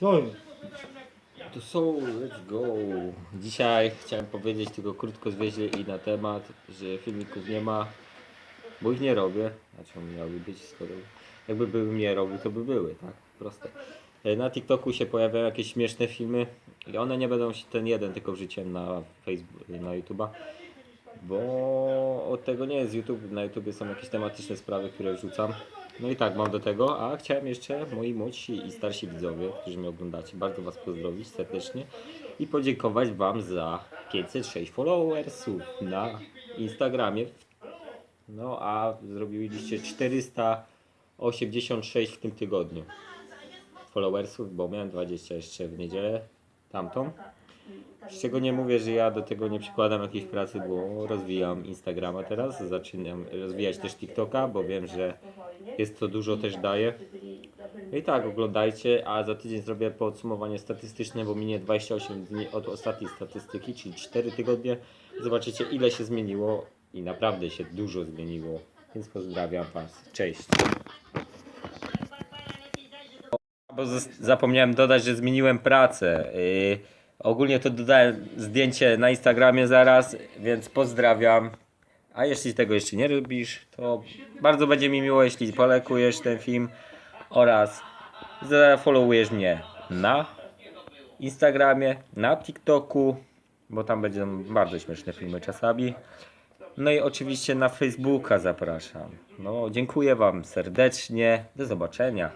Co? To so, let's go. Dzisiaj chciałem powiedzieć tylko krótko zwięźle i na temat, że filmików nie ma, bo ich nie robię. Czemu miały być, skoro jakby bym nie robił, to by były, tak? Proste. E, Na TikToku się pojawiają jakieś śmieszne filmy i one nie będą się ten jeden, tylko wrzuciłem na Facebook, na YouTube'a. Bo od tego nie jest YouTube. Na YouTubie są jakieś tematyczne sprawy, które wrzucam. No i tak, mam do tego, a chciałem jeszcze moi młodsi i starsi widzowie, którzy mnie oglądacie, bardzo Was pozdrowić serdecznie i podziękować Wam za 506 followersów na Instagramie. No a zrobiliście 486 w tym tygodniu followersów, bo miałem 20 jeszcze w niedzielę, tamtą. Z czego nie mówię, że ja do tego nie przykładam jakiejś pracy, bo rozwijam Instagrama teraz, zaczynam rozwijać też TikToka, bo wiem, że jest to dużo też daje. I tak, oglądajcie, a za tydzień zrobię podsumowanie statystyczne, bo minie 28 dni od ostatniej statystyki, czyli 4 tygodnie. Zobaczycie ile się zmieniło i naprawdę się dużo zmieniło. Więc pozdrawiam Was. Cześć. Bo zapomniałem dodać, że zmieniłem pracę. Yy, ogólnie to dodałem zdjęcie na Instagramie zaraz, więc pozdrawiam. A jeśli tego jeszcze nie robisz, to bardzo będzie mi miło, jeśli polekujesz ten film oraz zafollowujesz mnie na Instagramie, na TikToku, bo tam będą bardzo śmieszne filmy czasami. No i oczywiście na Facebooka zapraszam. No, dziękuję Wam serdecznie. Do zobaczenia.